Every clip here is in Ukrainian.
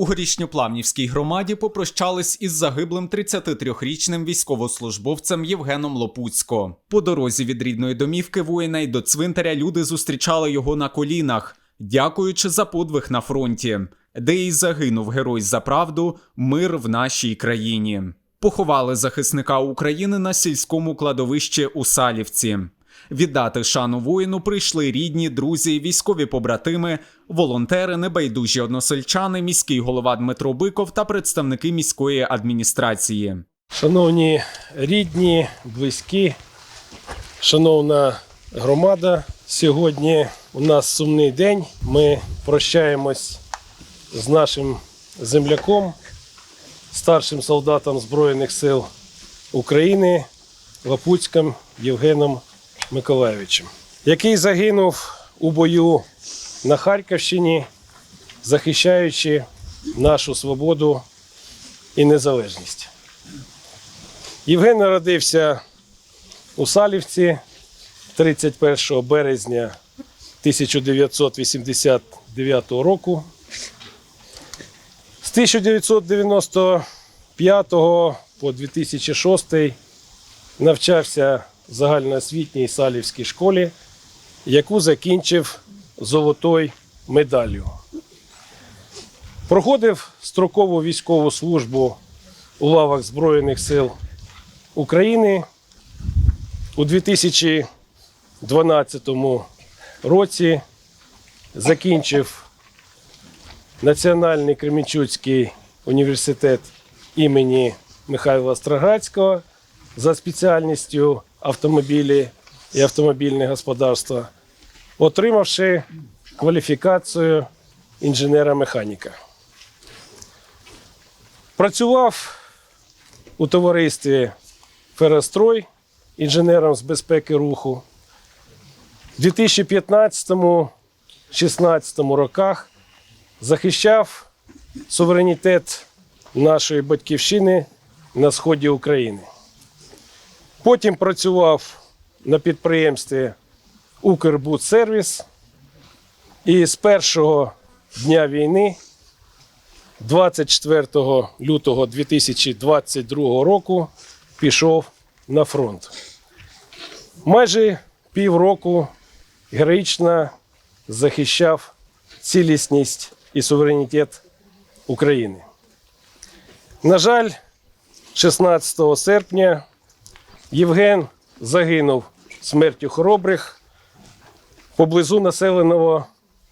У горішньоплавнівській громаді попрощались із загиблим 33-річним військовослужбовцем Євгеном Лопуцько. По дорозі від рідної домівки воїна й до цвинтаря люди зустрічали його на колінах, дякуючи за подвиг на фронті, де й загинув герой за правду, мир в нашій країні. Поховали захисника України на сільському кладовищі у Салівці. Віддати шану воїну прийшли рідні, друзі, військові побратими, волонтери, небайдужі односельчани, міський голова Дмитро Биков та представники міської адміністрації. Шановні рідні, близькі, шановна громада, сьогодні у нас сумний день. Ми прощаємось з нашим земляком, старшим солдатом Збройних сил України Лапуцьким Євгеном Миколаєвичем, який загинув у бою на Харківщині, захищаючи нашу свободу і незалежність. Євген народився у Салівці 31 березня 1989 року. З 1995 по 2006 навчався загальноосвітній Салівській школі, яку закінчив золотою медаллю. Проходив строкову військову службу у лавах Збройних сил України у 2012 році закінчив Національний Кременчуцький університет імені Михайла Строгацького за спеціальністю автомобілі і автомобільне господарство, отримавши кваліфікацію інженера-механіка. Працював у товаристві Ферострой інженером з безпеки руху. У 2015-16 роках захищав суверенітет нашої батьківщини на сході України. Потім працював на підприємстві Укрбудсервіс і з першого дня війни 24 лютого 2022 року пішов на фронт. Майже півроку героїчно захищав цілісність і суверенітет України. На жаль, 16 серпня Євген загинув смертю хоробрих поблизу населеного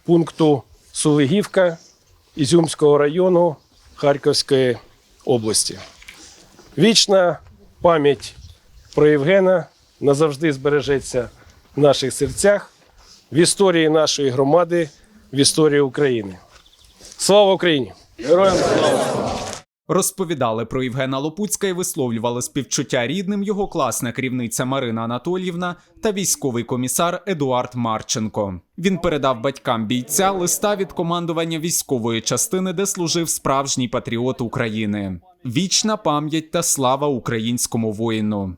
пункту Сулигівка Ізюмського району Харківської області. Вічна пам'ять про Євгена назавжди збережеться в наших серцях, в історії нашої громади, в історії України. Слава Україні! Героям слава! Розповідали про Євгена Лопуцька і висловлювали співчуття рідним його класна керівниця Марина Анатоліївна та військовий комісар Едуард Марченко. Він передав батькам бійця листа від командування військової частини, де служив справжній патріот України. Вічна пам'ять та слава українському воїну.